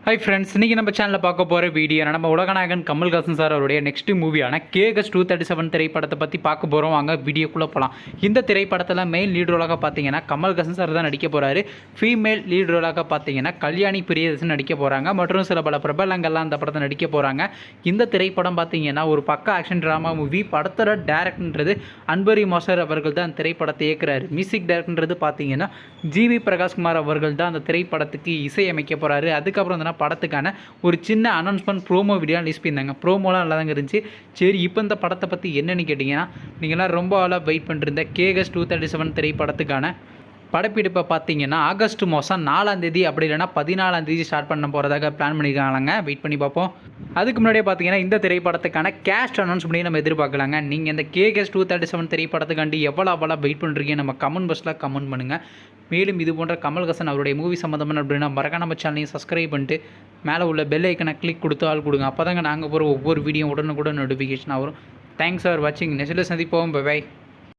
Hi friends இன்றைக்கி நம்ம சேனலில் பார்க்க போகிற வீடியோ நம்ம உலகநாயகன் கமல்ஹாசன் சார் அவருடைய நெக்ஸ்ட் மூவியான கேகஸ் டூ தேர்ட்டி செவன் திரைப்படத்தை பற்றி பார்க்க போகிறோம் வாங்க வீடியோக்குள்ளே போகலாம் இந்த திரைப்படத்தில் மெயின் லீட் ரோலாக பார்த்தீங்கன்னா கமல்ஹாசன் சார் தான் நடிக்க போகிறாரு ஃபீமேல் லீட் ரோலாக பார்த்தீங்கன்னா கல்யாணி பிரியதர்சன் நடிக்க போகிறாங்க மற்றும் சில பல பிரபலங்கள்லாம் அந்த படத்தை நடிக்க போகிறாங்க இந்த திரைப்படம் பார்த்தீங்கன்னா ஒரு பக்க ஆக்ஷன் ட்ராமா மூவி படத்தோட டேரக்டர்ன்றது அன்பரி மோசர் அவர்கள் தான் திரைப்படத்தை இயக்குறாரு. மியூசிக் டேரக்டர்ன்றது பார்த்தீங்கன்னா ஜிவி பிரகாஷ்குமார் அவர்கள் தான் அந்த திரைப்படத்துக்கு இசையமைக்க போகிறாரு அதுக்கப்புறம் வந்து படத்துக்கான ஒரு சின்ன அனௌன்ஸ்மெண்ட் ப்ரோமோ வீடியோ ரிலீஸ் பண்ணியிருந்தாங்க. ப்ரோமோலாம் நல்லா தாங்க இருந்துச்சு. சரி இப்போ இந்த படத்தை பற்றி என்னென்னு கேட்டிங்கன்னா நீங்களாம் ரொம்ப ஆளாக வெயிட் பண்ணிருந்த கேகஸ் டூ தேர்ட்டி செவன் திரைப்படத்துக்கான படப்பிடிப்பை பார்த்தீங்கன்னா ஆகஸ்ட் மாதம் நாலாம் தேதி அப்படி இல்லைன்னா பதினாலாம் தேதி ஸ்டார்ட் பண்ண போகிறதாக பிளான் பண்ணியிருக்காங்க வெயிட் பண்ணி பார்ப்போம். அதுக்கு முன்னாடியே பார்த்தீங்கன்னா இந்த திரைப்படத்துக்கான கேஸ்ட் அனௌன்ஸ் பண்ணி நம்ம எதிர்பார்க்கலாங்க. நீங்கள் இந்த கேகேஸ் டூ தேர்ட்டி செவன் திரைப்படத்துக்காண்டி எவ்வளோ அவ்வளோ வெயிட் பண்ணுறீங்க நம்ம கமெண்ட் பாக்ஸில் கமெண்ட் பண்ணுங்கள் மேலும் இது போன்ற கமல்ஹாசன் அவருடைய மூவி சம்மந்தமான அப்படின்னா மறக்காம நம்ம சேனலையும் சப்ஸ்கிரைப் பண்ணிட்டு மேலே உள்ள பெல் ஐக்கனை கிளிக் கொடுத்து ஆள் கொடுங்க. அப்போ தாங்க நாங்கள் போகிற ஒவ்வொரு வீடியோ உடனுக்குடன் நோட்டிஃபிகேஷன் வரும். தேங்க்ஸ் ஃபார் வாட்சிங் நெக்ஸ்ட்டில் சந்திப்போம். பை